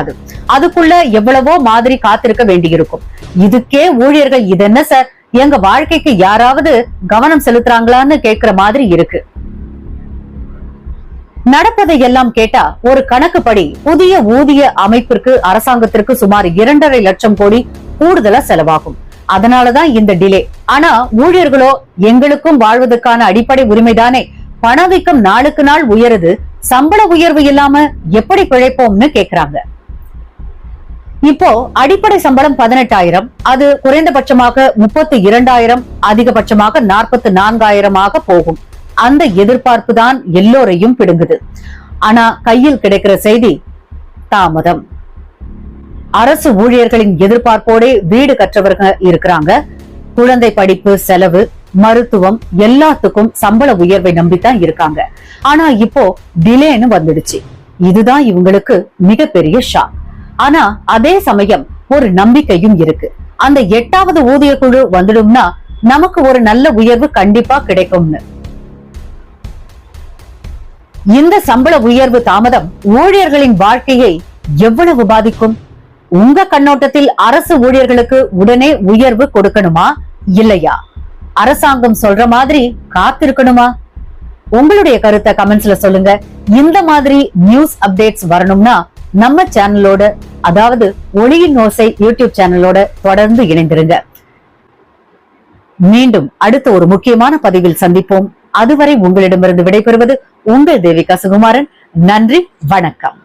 அது அதுக்குள்ள எவ்வளவோ மாதிரி காத்திருக்க வேண்டியிருக்கும். இதுக்கே ஊழியர்கள் இது என்ன சார் எங்க வாழ்க்கைக்கு யாராவது கவனம் செலுத்துறாங்களான்னு கேக்குற மாதிரி இருக்கு. நடப்பதை எல்லாம் கேட்டா ஒரு கணக்குப்படி புதிய ஊதிய அமைப்பிற்கு அரசாங்கத்திற்கு சுமார் இரண்டரை லட்சம் கோடி கூடுதலா செலவாகும். அதனாலதான் இந்த டிலே ஆனா ஊழியர்களோ எங்களுக்கும் வாழ்வதற்கான அடிப்படை உரிமைதானே. பணவீக்கம் நாளுக்கு நாள் உயருது. சம்பள உயர்வு இல்லாம எப்படி பிழைப்போம்னு கேக்குறாங்க. இப்போ அடிப்படை சம்பளம் பதினெட்டாயிரம் அது குறைந்தபட்சமாக முப்பத்தி இரண்டாயிரம் அதிகபட்சமாக நாற்பத்தி நான்காயிரமாக போகும். அந்த எதிர்பார்ப்பு தான் எல்லோரையும் பிடுங்குது. ஆனா கையில் கிடைக்கிற செய்தி தாமதம். அரசு ஊழியர்களின் எதிர்பார்ப்போடே வீடு கற்றவர்கள் இருக்கிறாங்க. குழந்தை படிப்பு செலவு மருத்துவம் எல்லாத்துக்கும் சம்பள உயர்வை நம்பித்தான் இருக்காங்க. ஆனா இப்போ டிலேன்னு வந்துடுச்சு. இதுதான் இவங்களுக்கு மிகப்பெரிய ஷாக் ஆனா அதே சமயம் ஒரு நம்பிக்கையும் இருக்கு. அந்த எட்டாவது ஊதிய குழு வந்துடும்னா நமக்கு ஒரு நல்ல உயர்வு கண்டிப்பா கிடைக்கும்னு. இந்த சம்பள உயர்வு தாமதம் ஊழியர்களின் வாழ்க்கையை எவ்வளவு பாதிக்கும்? உங்க கண்ணோட்டத்தில் அரசு ஊழியர்களுக்கு உடனே உயர்வு கொடுக்கணுமா? இல்லையா? அரசாங்கம் சொல்ற மாதிரி காத்திருக்கணுமா? உங்களுடைய கருத்தை கமெண்ட்ஸ்ல சொல்லுங்க. இந்த மாதிரி நியூஸ் அப்டேட்ஸ் வரணும்னா நம்ம சேனலோட அதாவது ஒளியின் ஓசை யூடியூப் சேனலோட தொடர்ந்து இணைந்திருங்க. மீண்டும் அடுத்த ஒரு முக்கியமான பதிவில் சந்திப்போம். அதுவரை உங்களிடமிருந்து விடைபெறுவது உங்கள் தேவிகா சுகுமாரன் நன்றி வணக்கம்.